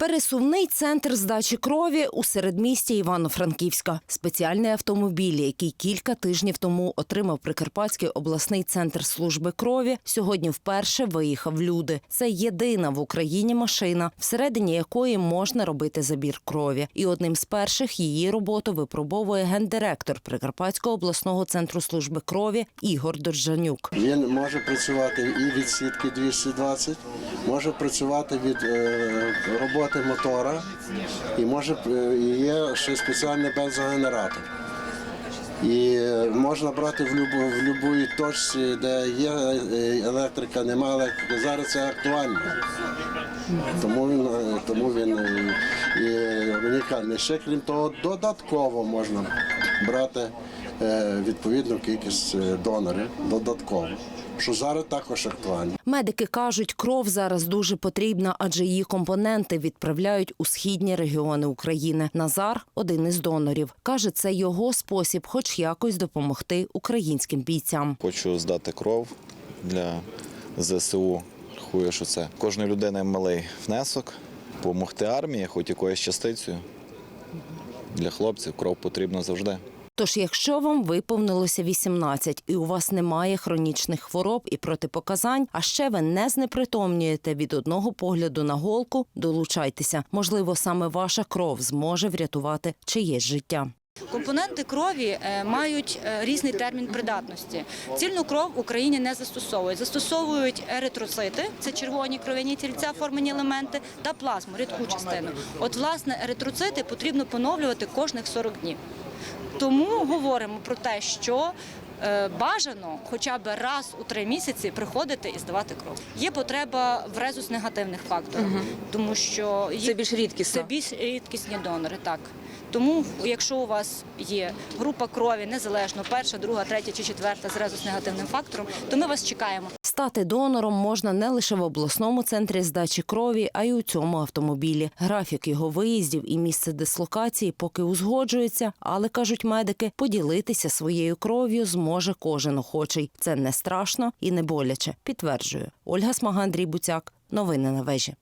Пересувний центр здачі крові у середмісті Івано-Франківська. Спеціальний автомобіль, який кілька тижнів тому отримав Прикарпатський обласний центр служби крові, сьогодні вперше виїхав люди. Це єдина в Україні машина, всередині якої можна робити забір крові. І одним з перших її роботу випробовує гендиректор Прикарпатського обласного центру служби крові Ігор Доржанюк. Він може працювати і від сітки 220, може працювати від е, роботи мотора, і може е, і є ще спеціальний бензогенератор. І можна брати в любу в любої точці, де є е, електрика, немає електрики. Зараз це актуально. Тому він, е, тому він і унікальний. Ще крім того, додатково можна брати відповідну кількість е, донорів додатково, що зараз також актуально. Медики кажуть, кров зараз дуже потрібна, адже її компоненти відправляють у східні регіони України. Назар один із донорів. Каже, це його спосіб, хоч якось допомогти українським бійцям. Хочу здати кров для ЗСУ. Рахую, що це кожної людини малий внесок, допомогти армії, хоч якоюсь частицею. Для хлопців кров потрібна завжди. Тож, якщо вам виповнилося 18 і у вас немає хронічних хвороб і протипоказань, а ще ви не знепритомнюєте від одного погляду на голку, долучайтеся. Можливо, саме ваша кров зможе врятувати чиєсь життя. Компоненти крові е, мають е, різний термін придатності. Цільну кров в Україні не застосовують. Застосовують еритроцити, це червоні кров'яні тільця, формені елементи, та плазму, рідку частину. От, власне, еритроцити потрібно поновлювати кожних 40 днів. Тому говоримо про те, що е, бажано хоча б раз у три місяці приходити і здавати кров. Є потреба в резус негативних факторів, тому що Це більш рідкісно. це більш рідкісні донори, так. Тому, якщо у вас є група крові незалежно, перша, друга, третя чи четверта з резус негативним фактором, то ми вас чекаємо. Стати донором можна не лише в обласному центрі здачі крові, а й у цьому автомобілі. Графік його виїздів і місце дислокації поки узгоджується, але кажуть медики, поділитися своєю кров'ю зможе кожен охочий. Це не страшно і не боляче. Підтверджує Ольга Смагандрій Буцяк. Новини на вежі.